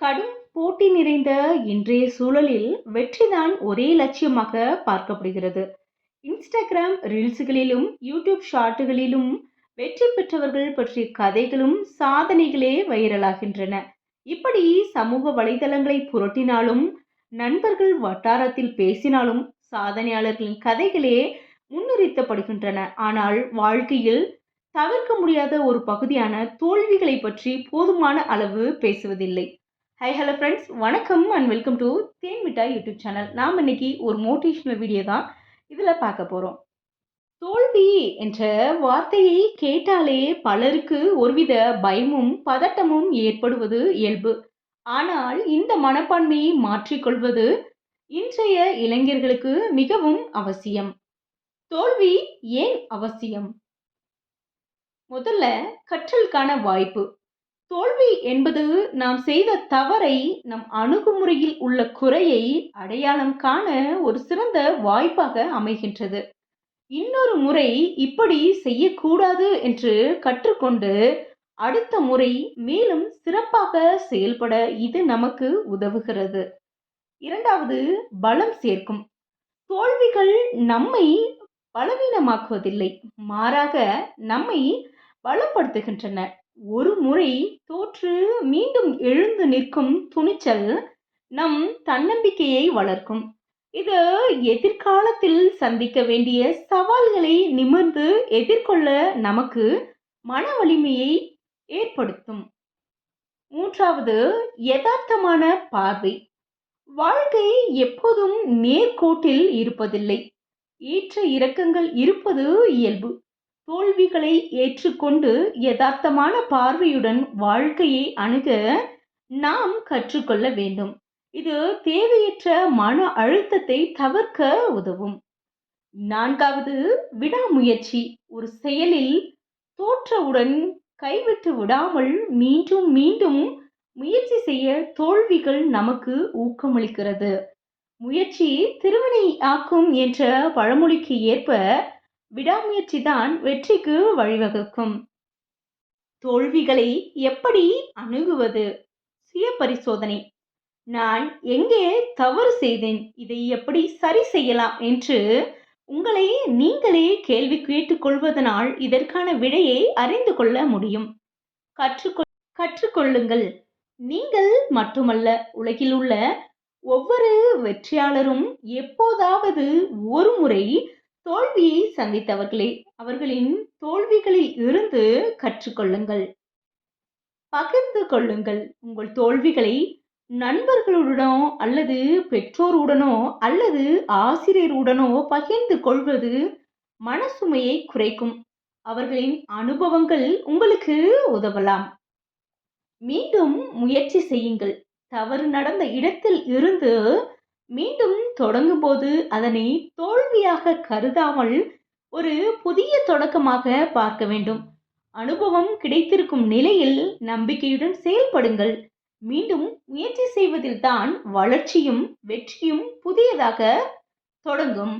கடும் போட்டி நிறைந்த இன்றைய சூழலில் வெற்றிதான் ஒரே லட்சியமாக பார்க்கப்படுகிறது. இன்ஸ்டாகிராம் ரீல்ஸுகளிலும் யூடியூப் ஷார்ட்டுகளிலும் வெற்றி பெற்றவர்கள் பற்றிய கதைகளும் சாதனைகளே வைரலாகின்றன. இப்படி சமூக வலைதளங்களை புரட்டினாலும் நண்பர்கள் வட்டாரத்தில் பேசினாலும் சாதனையாளர்களின் கதைகளே முன்னிறுத்தப்படுகின்றன ஆனால் வாழ்க்கையில் தவிர்க்க முடியாத ஒரு பகுதியான தோல்விகளை பற்றி போதுமான அளவு பேசுவதில்லை. ஹை ஹலோ ஃப்ரெண்ட்ஸ் வணக்கம் and welcome to Then Mittai YouTube channel நாம் இன்னைக்கு ஒரு மோட்டிவேஷனல் வீடியோ தான் இதில் பார்க்க போகிறோம் தோல்வி என்ற வார்த்தையை கேட்டாலே பலருக்கு ஒருவித பயமும் பதட்டமும் ஏற்படுவது இயல்பு. ஆனால் இந்த மனப்பான்மையை மாற்றிக்கொள்வது இன்றைய இளைஞர்களுக்கு மிகவும் அவசியம். தோல்வி ஏன் அவசியம்? முதல்ல கற்றலுக்கான வாய்ப்பு. தோல்வி என்பது நாம் செய்த தவறை நம் அணுகுமுறையில் உள்ள குறையை அடையாளம் காண ஒரு சிறந்த வாய்ப்பாக அமைகின்றது. இன்னொரு முறை இப்படி செய்யக்கூடாது என்று கற்றுக்கொண்டு அடுத்த முறை மேலும் சிறப்பாக செயல்பட இது நமக்கு உதவுகிறது. இரண்டாவது பலம் சேர்க்கும். தோல்விகள் நம்மை பலவீனமாக்குவதில்லை மாறாக நம்மை பலப்படுத்துகின்றன. ஒரு முறை தோற்று மீண்டும் எழுந்து நிற்கும் துணிச்சல் நம் தன்னம்பிக்கையை வளர்க்கும். இது எதிர்காலத்தில் சந்திக்க வேண்டிய சவால்களை நிமிர்ந்து எதிர்கொள்ள நமக்கு மன வலிமையை ஏற்படுத்தும். மூன்றாவது யதார்த்தமான பார்வை. வாழ்க்கை எப்போதும் நேர்கோட்டில் இருப்பதில்லை. ஏற்ற இறக்கங்கள் இருப்பது இயல்பு. தோல்விகளை ஏற்றுக்கொண்டு யதார்த்தமான பார்வையுடன் வாழ்க்கையை அணுக நாம் கற்றுக்கொள்ள வேண்டும். இது தேவையற்ற மன அழுத்தத்தை தவிர்க்க உதவும். நான்காவது விடாமுயற்சி. ஒரு செயலில் தோற்றவுடன் கைவிட்டு விடாமல் மீண்டும் மீண்டும் முயற்சி செய்ய தோல்விகள் நமக்கு ஊக்கமளிக்கிறது. முயற்சி திருவினை ஆக்கும் என்ற பழமொழிக்கு ஏற்ப விடாமுயற்சி தான் வெற்றிக்கு வழிவகுக்கும். தோல்விகளை எப்படி அணுகுவது? சுய பரிசோதனை நான் எங்கே தவறு செய்தேன்? இதை எப்படி சரி செய்யலாம்? என்று உங்களை நீங்களே கேள்வி கேட்டுக்கொள்வதனால் இதற்கான விடையை அறிந்து கொள்ள முடியும். கற்றுக்கொள் கற்றுக்கொள்ளுங்கள். நீங்கள் மட்டுமல்ல உலகில் உள்ள ஒவ்வொரு வெற்றியாளரும் எப்போதாவது ஒரு முறை தோல்வியை சந்தித்தவர்களே அவர்களின் தோல்விகளில் இருந்து கற்றுக்கொள்ளுங்கள். பகிர்ந்து கொள்ளுங்கள். உங்கள் தோல்விகளை நண்பர்களுடனோ அல்லது பெற்றோருடனோ அல்லது ஆசிரியருடனோ பகிர்ந்து கொள்வது மனசுமையை குறைக்கும். அவர்களின் அனுபவங்கள் உங்களுக்கு உதவலாம். மீண்டும் முயற்சி செய்யுங்கள். தவறு நடந்த இடத்தில் இருந்து மீண்டும் தொடங்கும் போது அதனை தோல்வியாக கருதாமல் ஒரு புதிய தொடக்கமாக பார்க்க வேண்டும். அனுபவம் கிடைத்திருக்கும் நிலையில் நம்பிக்கையுடன் செயல்படுங்கள். மீண்டும் முயற்சி செய்வதில் தான் வளர்ச்சியும் வெற்றியும் புதியதாக தொடங்கும்.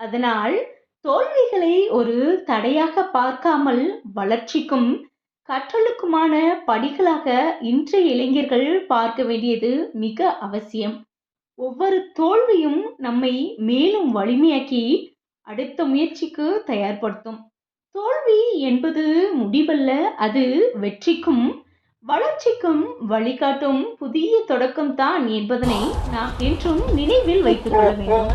அதனால் தோல்விகளை ஒரு தடையாக பார்க்காமல் வளர்ச்சிக்கும் கற்றலுக்குமான படிகளாக இன்றைய இளைஞர்கள் பார்க்க வேண்டியது மிக அவசியம். ஒவ்வொரு தோல்வியும் நம்மை மேலும் வலிமையாக்கி அடுத்த முயற்சிக்கு தயார்படுத்தும். தோல்வி என்பது முடிவல்ல அது வெற்றிக்கும் வளர்ச்சிக்கும் வழிகாட்டும் புதிய தொடக்கம் தான் என்பதனை நாம் என்றும் நினைவில் வைத்துக் கொள்ள வேண்டும்.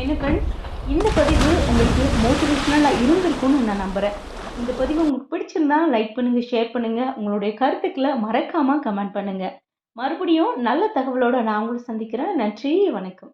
என்ன ஃப்ரெண்ட்ஸ் இந்த பதிவு உங்களுக்கு மோட்டிவேஷனலாக இருந்திருக்கும்னு நான் நம்புகிறேன் இந்த பதிவு உங்களுக்கு பிடிச்சிருந்தா லைக் பண்ணுங்கள் ஷேர் பண்ணுங்கள் உங்களுடைய கருத்துக்களை மறக்காமல் கமெண்ட் பண்ணுங்கள் மறுபடியும் நல்ல தகவலோடு நான் உங்களை சந்திக்கிறேன். நன்றி வணக்கம்.